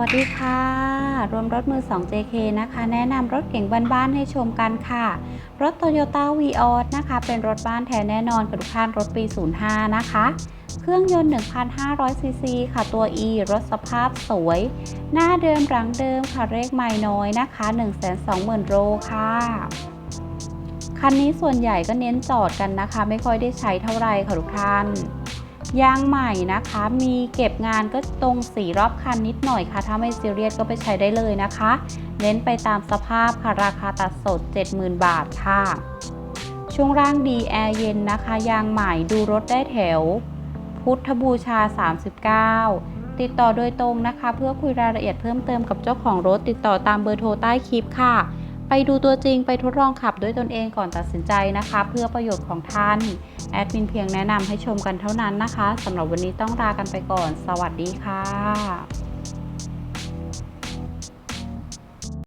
วัสดีค่ะ รวมรถมือ 2 JK นะคะ แนะนำรถเก่งบ้านๆให้ชมกันค่ะ รถ Toyota v ีออนะคะ เป็นรถบ้านแท้แน่นอนกับทุกท่านรถปี 05 นะคะ เครื่องยนต์ 1,500 ซีซีค่ะ ตัว E รถสภาพสวย หน้าเดิมหลังเดิมค่ะเลขไม่น้อยนะคะ 120,000 โลค่ะ คันนี้ส่วนใหญ่ก็เน้นจอดกันนะคะ ไม่ค่อยได้ใช้เท่าไหร่ค่ะทุกท่าน ยางใหม่นะคะ มีเก็บงานก็ตรงสีรอบคันนิดหน่อยค่ะ ถ้าไม่ซีเรียสก็ไปใช้ได้เลยนะคะ เน้นไปตามสภาพค่ะ ราคาตัดสด 70,000 บาทค่ะ ช่วงล่างดีแอร์เย็นนะคะ ยางใหม่ดูรถได้แถว พุทธบูชา 39 ติดต่อโดยตรงนะคะ เพื่อคุยรายละเอียดเพิ่มเติมกับเจ้าของรถติดต่อตามเบอร์โทรใต้คลิปค่ะ ไปดูตัวจริงไปทดลองขับด้วยตนเองก่อนตัดสินใจนะคะ เพื่อประโยชน์ของท่านแอดมินเพียงแนะนำให้ชมกันเท่านั้นนะคะสำหรับวันนี้ต้องลากันไปก่อน สวัสดีค่ะ